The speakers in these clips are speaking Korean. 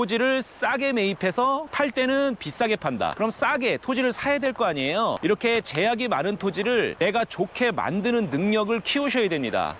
토지를 싸게 매입해서 팔 때는 비싸게 판다. 그럼 싸게 토지를 사야 될 거 아니에요. 이렇게 제약이 많은 토지를 내가 좋게 만드는 능력을 키우셔야 됩니다.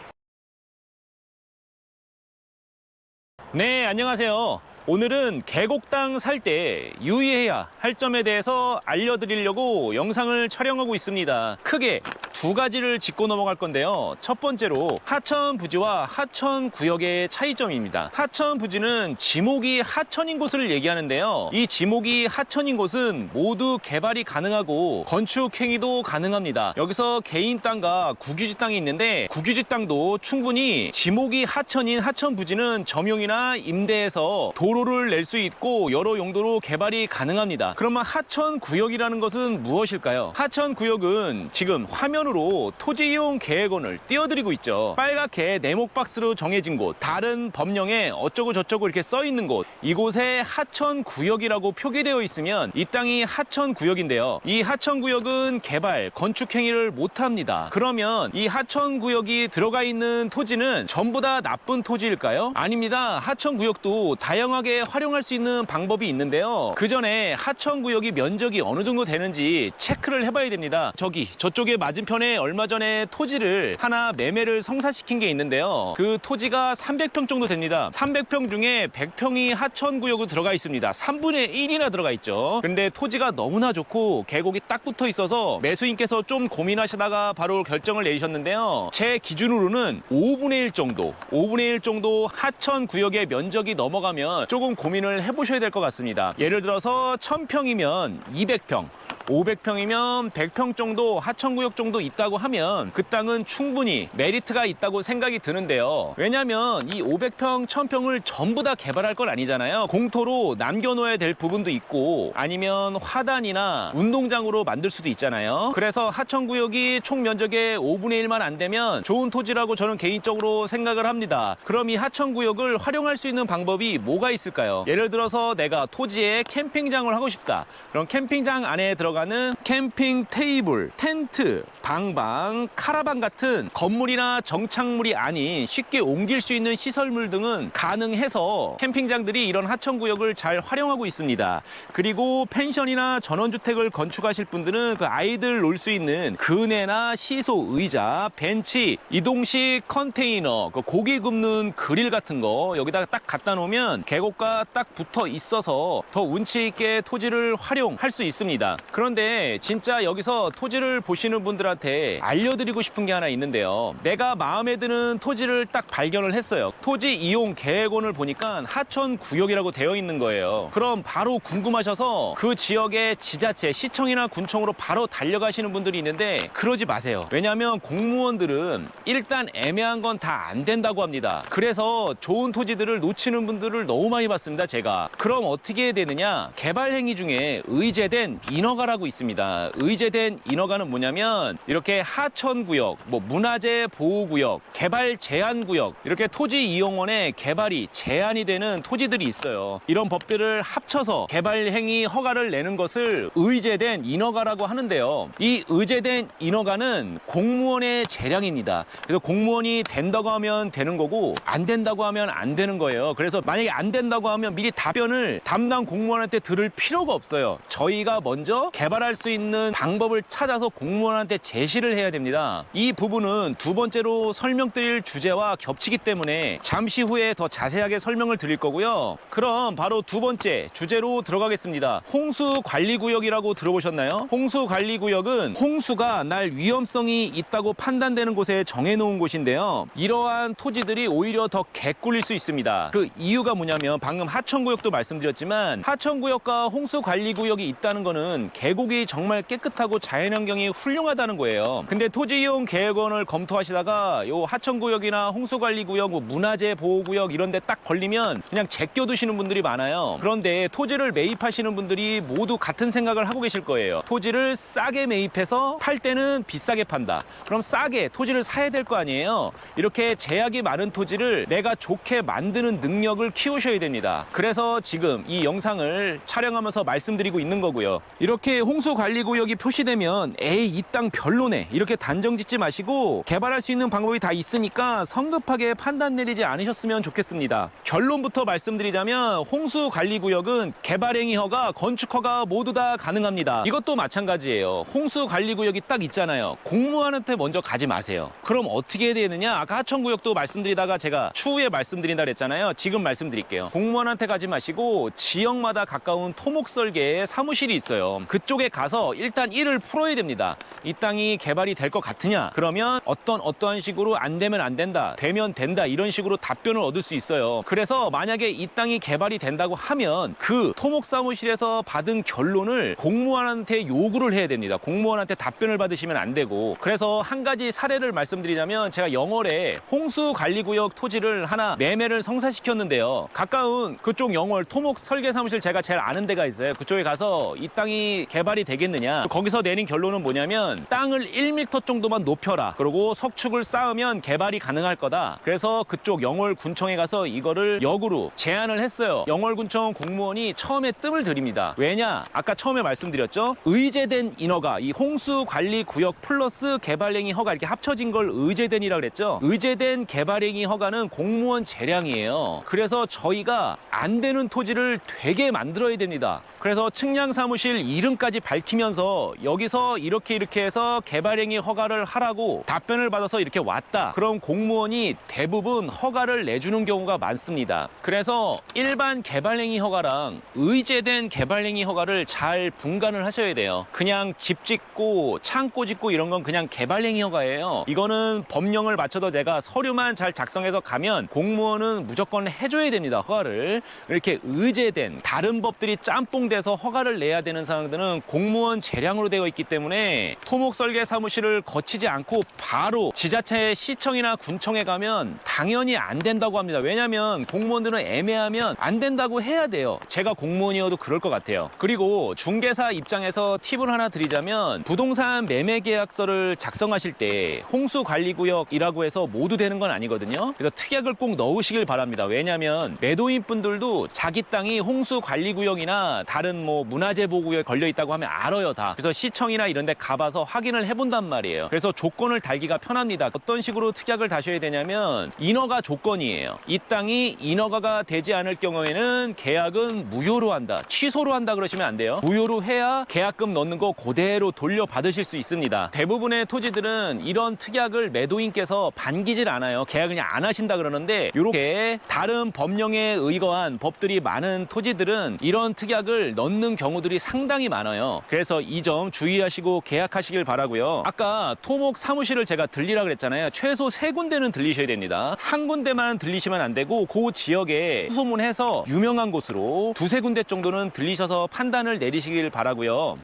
네, 안녕하세요. 오늘은 계곡당 살 때 유의해야 할 점에 대해서 알려드리려고 영상을 촬영하고 있습니다. 크게 두 가지를 짚고 넘어갈 건데요. 첫 번째로 하천 부지와 하천 구역의 차이점입니다. 하천 부지는 지목이 하천인 곳을 얘기하는데요. 이 지목이 하천인 곳은 모두 개발이 가능하고 건축 행위도 가능합니다. 여기서 개인 땅과 국유지 땅이 있는데 국유지 땅도 충분히 지목이 하천인 하천 부지는 점용이나 임대해서 도로를 낼 수 있고 여러 용도로 개발이 가능합니다. 그러면 하천 구역이라는 것은 무엇일까요? 하천 구역은 지금 화면 으로 토지 이용 계획원을 띄워드리고 있죠. 빨갛게 네모 박스로 정해진 곳, 다른 법령에 어쩌고 저쩌고 이렇게 써 있는 곳, 이곳에 하천 구역이라고 표기되어 있으면 이 땅이 하천 구역인데요. 이 하천 구역은 개발, 건축 행위를 못 합니다. 그러면 이 하천 구역이 들어가 있는 토지는 전부 다 나쁜 토지일까요? 아닙니다. 하천 구역도 다양하게 활용할 수 있는 방법이 있는데요. 그 전에 하천 구역이 면적이 어느 정도 되는지 체크를 해봐야 됩니다. 저기 저쪽에 맞은편 에 얼마 전에 토지를 하나 매매를 성사시킨 게 있는데요. 그 토지가 300평 정도 됩니다. 300평 중에 100평이 하천 구역으로 들어가 있습니다. 3분의 1이나 들어가 있죠. 근데 토지가 너무나 좋고 계곡이 딱 붙어 있어서 매수인께서 좀 고민하시다가 바로 결정을 내리셨는데요. 제 기준으로는 5분의 1 정도, 5분의 1 정도 하천 구역의 면적이 넘어가면 조금 고민을 해보셔야 될 것 같습니다. 예를 들어서 1000평이면 200평, 500평이면 100평 정도 하천구역 정도 있다고 하면 그 땅은 충분히 메리트가 있다고 생각이 드는데요. 왜냐하면 이 500평, 1000평을 전부 다 개발할 건 아니잖아요. 공토로 남겨놓아야 될 부분도 있고 아니면 화단이나 운동장으로 만들 수도 있잖아요. 그래서 하천구역이 총 면적의 5분의 1만 안 되면 좋은 토지라고 저는 개인적으로 생각을 합니다. 그럼 이 하천구역을 활용할 수 있는 방법이 뭐가 있을까요? 예를 들어서 내가 토지에 캠핑장을 하고 싶다. 그럼 캠핑장 안에 들어가 는 캠핑 테이블, 텐트, 방방, 카라반 같은 건물이나 정착물이 아닌 쉽게 옮길 수 있는 시설물 등은 가능해서 캠핑장들이 이런 하천 구역을 잘 활용하고 있습니다. 그리고 펜션이나 전원주택을 건축하실 분들은 그 아이들 놀 수 있는 그네나 시소, 의자, 벤치, 이동식 컨테이너, 그 고기 굽는 그릴 같은 거 여기다가 딱 갖다 놓으면 계곡과 딱 붙어 있어서 더 운치 있게 토지를 활용할 수 있습니다. 그런 데 진짜 여기서 토지를 보시는 분들한테 알려드리고 싶은 게 하나 있는데요. 내가 마음에 드는 토지를 딱 발견을 했어요. 토지 이용 계획원을 보니까 하천 구역이라고 되어 있는 거예요. 그럼 바로 궁금하셔서 그 지역의 지자체, 시청이나 군청으로 바로 달려가시는 분들이 있는데 그러지 마세요. 왜냐하면 공무원들은 일단 애매한 건 다 안 된다고 합니다. 그래서 좋은 토지들을 놓치는 분들을 너무 많이 봤습니다, 제가. 그럼 어떻게 해야 되느냐? 개발 행위 중에 의제된 인허가라고 있습니다. 의제된 인허가는 뭐냐면 이렇게 하천구역, 뭐 문화재 보호구역, 개발 제한구역 이렇게 토지 이용원에 개발이 제한이 되는 토지들이 있어요. 이런 법들을 합쳐서 개발 행위 허가를 내는 것을 의제된 인허가라고 하는데요. 이 의제된 인허가는 공무원의 재량입니다. 그래서 공무원이 된다고 하면 되는 거고 안 된다고 하면 안 되는 거예요. 그래서 만약에 안 된다고 하면 미리 답변을 담당 공무원한테 들을 필요가 없어요. 저희가 먼저 개발 할 수 있는 방법을 찾아서 공무원한테 제시를 해야 됩니다. 이 부분은 두 번째로 설명드릴 주제와 겹치기 때문에 잠시 후에 더 자세하게 설명을 드릴 거고요. 그럼 바로 두 번째 주제로 들어가겠습니다. 홍수 관리 구역이라고 들어보셨나요? 홍수 관리 구역은 홍수가 날 위험성이 있다고 판단되는 곳에 정해놓은 곳인데요. 이러한 토지들이 오히려 더 개꿀일 수 있습니다. 그 이유가 뭐냐면 방금 하천구역도 말씀드렸지만 하천구역과 홍수 관리 구역이 있다는 거는 계곡이 정말 깨끗하고 자연환경이 훌륭하다는 거예요. 근데 토지 이용 계획원을 검토하시다가 요 하천구역이나 홍수관리구역, 뭐 문화재 보호구역 이런 데 딱 걸리면 그냥 제껴두시는 분들이 많아요. 그런데 토지를 매입하시는 분들이 모두 같은 생각을 하고 계실 거예요. 토지를 싸게 매입해서 팔 때는 비싸게 판다. 그럼 싸게 토지를 사야 될 거 아니에요. 이렇게 제약이 많은 토지를 내가 좋게 만드는 능력을 키우셔야 됩니다. 그래서 지금 이 영상을 촬영하면서 말씀드리고 있는 거고요. 이렇게 이렇게 홍수 관리 구역이 표시되면 에이 이 땅 별로네 이렇게 단정 짓지 마시고 개발할 수 있는 방법이 다 있으니까 성급하게 판단 내리지 않으셨으면 좋겠습니다. 결론부터 말씀드리자면 홍수 관리 구역은 개발행위 허가, 건축 허가 모두 다 가능합니다. 이것도 마찬가지예요. 홍수 관리 구역이 딱 있잖아요. 공무원한테 먼저 가지 마세요. 그럼 어떻게 해야 되느냐? 아까 하천 구역도 말씀드리다가 제가 추후에 말씀드린다 그랬잖아요. 지금 말씀드릴게요. 공무원한테 가지 마시고 지역마다 가까운 토목 설계 사무실이 있어요. 그 쪽에 가서 일단 일을 풀어야 됩니다. 이 땅이 개발이 될 것 같으냐? 그러면 어떤 어떠한 식으로 안 되면 안 된다, 되면 된다 이런 식으로 답변을 얻을 수 있어요. 그래서 만약에 이 땅이 개발이 된다고 하면 그 토목 사무실에서 받은 결론을 공무원한테 요구를 해야 됩니다. 공무원한테 답변을 받으시면 안 되고 그래서 한 가지 사례를 말씀드리자면 제가 영월에 홍수 관리구역 토지를 하나 매매를 성사시켰는데요. 가까운 그쪽 영월 토목 설계 사무실 제가 제일 아는 데가 있어요. 그쪽에 가서 이 땅이 개발이 되겠느냐. 거기서 내린 결론은 뭐냐면 땅을 1m 정도만 높여라. 그리고 석축을 쌓으면 개발이 가능할 거다. 그래서 그쪽 영월군청에 가서 이거를 역으로 제안을 했어요. 영월군청 공무원이 처음에 뜸을 들입니다. 왜냐? 아까 처음에 말씀드렸죠. 의제된 인허가 이 홍수 관리 구역 플러스 개발행위 허가 이렇게 합쳐진 걸 의제된이라고 그랬죠. 의제된 개발행위 허가는 공무원 재량이에요. 그래서 저희가 안 되는 토지를 되게 만들어야 됩니다. 그래서 측량 사무실 이름까지 밝히면서 여기서 이렇게 이렇게 해서 개발행위 허가를 하라고 답변을 받아서 이렇게 왔다. 그럼 공무원이 대부분 허가를 내주는 경우가 많습니다. 그래서 일반 개발행위 허가랑 의제된 개발행위 허가를 잘 분간을 하셔야 돼요. 그냥 집 짓고 창고 짓고 이런 건 그냥 개발행위 허가예요. 이거는 법령을 맞춰서 내가 서류만 잘 작성해서 가면 공무원은 무조건 해줘야 됩니다. 허가를 이렇게 의제된 다른 법들이 짬뽕 돼서 허가를 내야 되는 사항들은 공무원 재량으로 되어 있기 때문에 토목 설계 사무실을 거치지 않고 바로 지자체 시청이나 군청에 가면 당연히 안 된다고 합니다. 왜냐하면 공무원들은 애매하면 안 된다고 해야 돼요. 제가 공무원이어도 그럴 것 같아요. 그리고 중개사 입장에서 팁을 하나 드리자면 부동산 매매 계약서를 작성하실 때 홍수 관리 구역이라고 해서 모두 되는 건 아니거든요. 그래서 특약을 꼭 넣으시길 바랍니다. 왜냐하면 매도인 분들도 자기 땅이 홍수 관리 구역이나 다른 뭐 문화재 보호구역에 걸려 있다고 하면 알아요 다. 그래서 시청이나 이런 데 가봐서 확인을 해본단 말이에요. 그래서 조건을 달기가 편합니다. 어떤 식으로 특약을 다셔야 되냐면 인허가 조건이에요. 이 땅이 인허가가 되지 않을 경우에는 계약은 무효로 한다. 취소로 한다 그러시면 안 돼요. 무효로 해야 계약금 넣는 거 그대로 돌려받으실 수 있습니다. 대부분의 토지들은 이런 특약을 매도인께서 반기질 않아요. 계약 그냥 안 하신다 그러는데 이렇게 다른 법령에 의거한 법들이 많은 토지들은 이런 특약을 넣는 경우들이 상당히 많아요. 그래서 이 점 주의하시고 계약하시길 바라고요. 아까 토목 사무실을 제가 들리라 그랬잖아요. 최소 세 군데는 들리셔야 됩니다. 한 군데만 들리시면 안 되고 그 지역에 수소문해서 유명한 곳으로 두세 군데 정도는 들리셔서 판단을 내리시길 바라고요.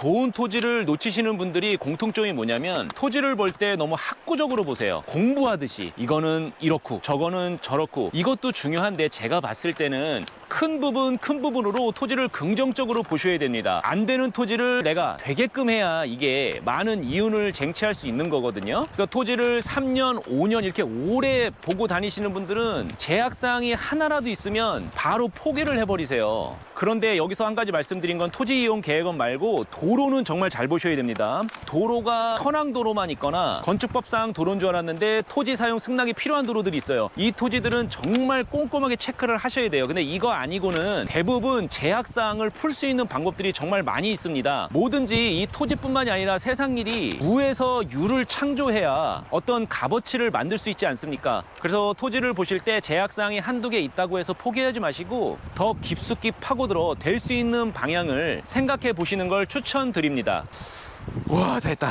좋은 토지를 놓치시는 분들이 공통점이 뭐냐면 토지를 볼 때 너무 학구적으로 보세요. 공부하듯이 이거는 이렇고 저거는 저렇고 이것도 중요한데 제가 봤을 때는 큰 부분 큰 부분으로 토지를 긍정적으로 보셔야 됩니다. 안 되는 토지를 내가 되게끔 해야 이게 많은 이윤을 쟁취할 수 있는 거거든요. 그래서 토지를 3년, 5년 이렇게 오래 보고 다니시는 분들은 제약사항이 하나라도 있으면 바로 포기를 해버리세요. 그런데 여기서 한 가지 말씀드린 건 토지 이용 계획원 말고 도 로는 정말 잘 보셔야 됩니다. 도로가 현황도로만 있거나 건축법상 도로인 줄 알았는데 토지 사용 승낙이 필요한 도로들이 있어요. 이 토지들은 정말 꼼꼼하게 체크를 하셔야 돼요. 근데 이거 아니고는 대부분 제약사항을 풀 수 있는 방법들이 정말 많이 있습니다. 뭐든지 이 토지뿐만이 아니라 세상 일이 무에서 유를 창조해야 어떤 값어치를 만들 수 있지 않습니까? 그래서 토지를 보실 때 제약사항이 한두 개 있다고 해서 포기하지 마시고 더 깊숙이 파고들어 될 수 있는 방향을 생각해 보시는 걸 추천드립니다. 와, 됐다.